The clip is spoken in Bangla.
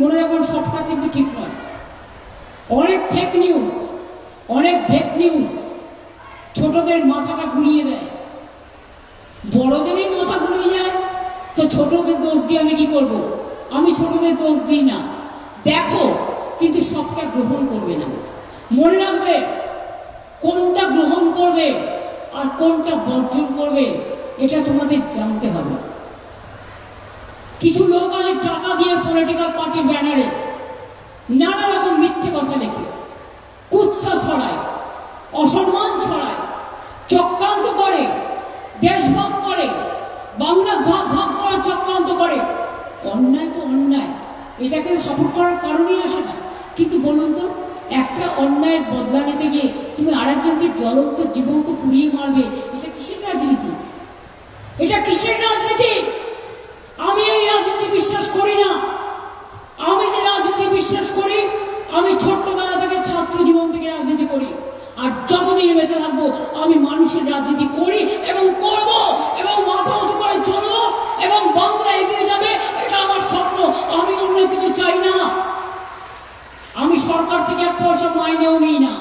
মনে রাখবেন সবটা কিন্তু ঠিক নয়। অনেক ফেক নিউজ অনেক ফেক নিউজ ছোটদের মাথাটা ঘুরিয়ে দেয়। বড়দেরই মাথা ঘুরিয়ে যায়, তো ছোটদের দোষ দিয়ে আমি কি করব? আমি ছোটদের দোষ দিই না। দেখো, কিন্তু সবটা গ্রহণ করবে না। মনে রাখবে, কোনটা গ্রহণ করবে আর কোনটা বর্জন করবে, এটা তোমাদের জানতে হবে। কিছু লোক আছে টাকা দিয়ে পলিটিক্যাল পার্টির ব্যানারে নানা রকম মিথ্যে কথা লেখে, কুৎসা ছড়ায়, অসম্মান ছড়ায়, চক্রান্ত করে দেশভাগ করে, বাংলা ভাগ ভাগ করার চক্রান্ত করে। অন্যায় তো অন্যায়, এটাকে সাপোর্ট করার কারণেই আসে না। কিন্তু বলুন তো, একটা অন্যায়ের বদলা নিতে গিয়ে তুমি আরেকজনকে জ্বলন্ত জীবন্ত পুড়িয়ে মারবে, এটা কিসের রাজনীতি? এটা কিসের রাজনীতি? আমি ছোট্টবেলা থেকে ছাত্র জীবন থেকে রাজনীতি করি। আর যতদিন বেঁচে থাকব, আমি মানুষের রাজনীতি করি এবং করব এবং মাথা উঁচু করে চলবো এবং বাংলা এগিয়ে যাবে, এটা আমার স্বপ্ন। আমি অন্য কিছু চাই না। আমি সরকার থেকে এক পয়সা মাইনেও নিই না।